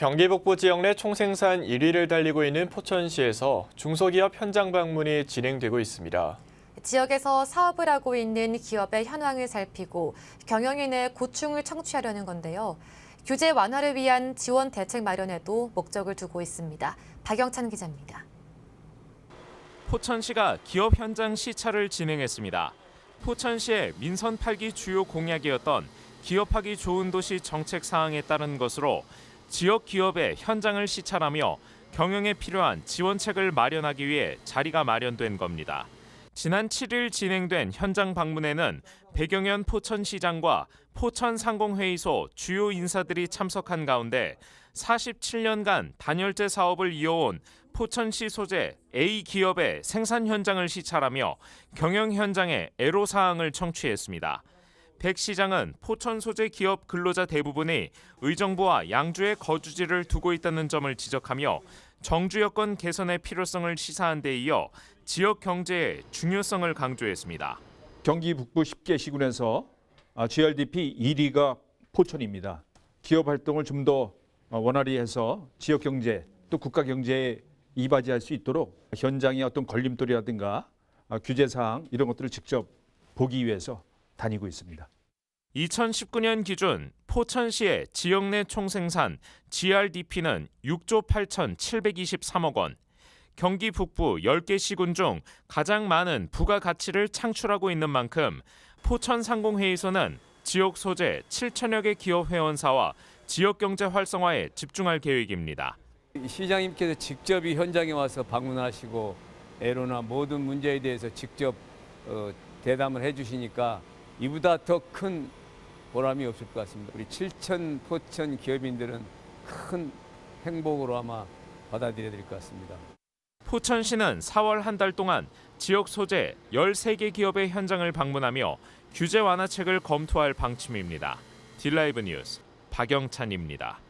경기 북부 지역 내 총생산 1위를 달리고 있는 포천시에서 중소기업 현장 방문이 진행되고 있습니다. 지역에서 사업을 하고 있는 기업의 현황을 살피고 경영인의 고충을 청취하려는 건데요. 규제 완화를 위한 지원 대책 마련에도 목적을 두고 있습니다. 박영찬 기자입니다. 포천시가 기업 현장 시찰을 진행했습니다. 포천시의 민선 8기 주요 공약이었던 기업하기 좋은 도시 정책 사항에 따른 것으로 지역 기업의 현장을 시찰하며 경영에 필요한 지원책을 마련하기 위해 자리가 마련된 겁니다. 지난 7일 진행된 현장 방문에는 배경현 포천시장과 포천상공회의소 주요 인사들이 참석한 가운데 47년간 단열재 사업을 이어온 포천시 소재 A 기업의 생산 현장을 시찰하며 경영 현장의 애로 사항을 청취했습니다. 백 시장은 포천 소재 기업 근로자 대부분이 의정부와 양주에 거주지를 두고 있다는 점을 지적하며 정주 여건 개선의 필요성을 시사한 데 이어 지역 경제의 중요성을 강조했습니다. 경기 북부 10개 시군에서 아, GRDP 1위가 포천입니다. 기업 활동을 좀 더 원활히 해서 지역 경제 또 국가 경제에 이바지할 수 있도록 현장의 어떤 걸림돌이라든가 아, 규제 사항 이런 것들을 직접 보기 위해서 다니고 있습니다. 2019년 기준 포천시의 지역 내 총생산 GRDP는 6조 8,723억 원. 경기 북부 10개 시군 중 가장 많은 부가가치를 창출하고 있는 만큼 포천상공회의소는 지역 소재 7천여 개 기업 회원사와 지역 경제 활성화에 집중할 계획입니다. 시장님께서 직접 이 현장에 와서 방문하시고 애로나 모든 문제에 대해서 직접 어, 대담을 해주시니까 이보다 더 큰 보람이 없을 것 같습니다. 우리 7천 포천 기업인들은 큰 행복으로 아마 받아들여야 될 것 같습니다. 포천시는 4월 한 달 동안 지역 소재 13개 기업의 현장을 방문하며 규제 완화책을 검토할 방침입니다. 딜라이브 뉴스 박영찬입니다.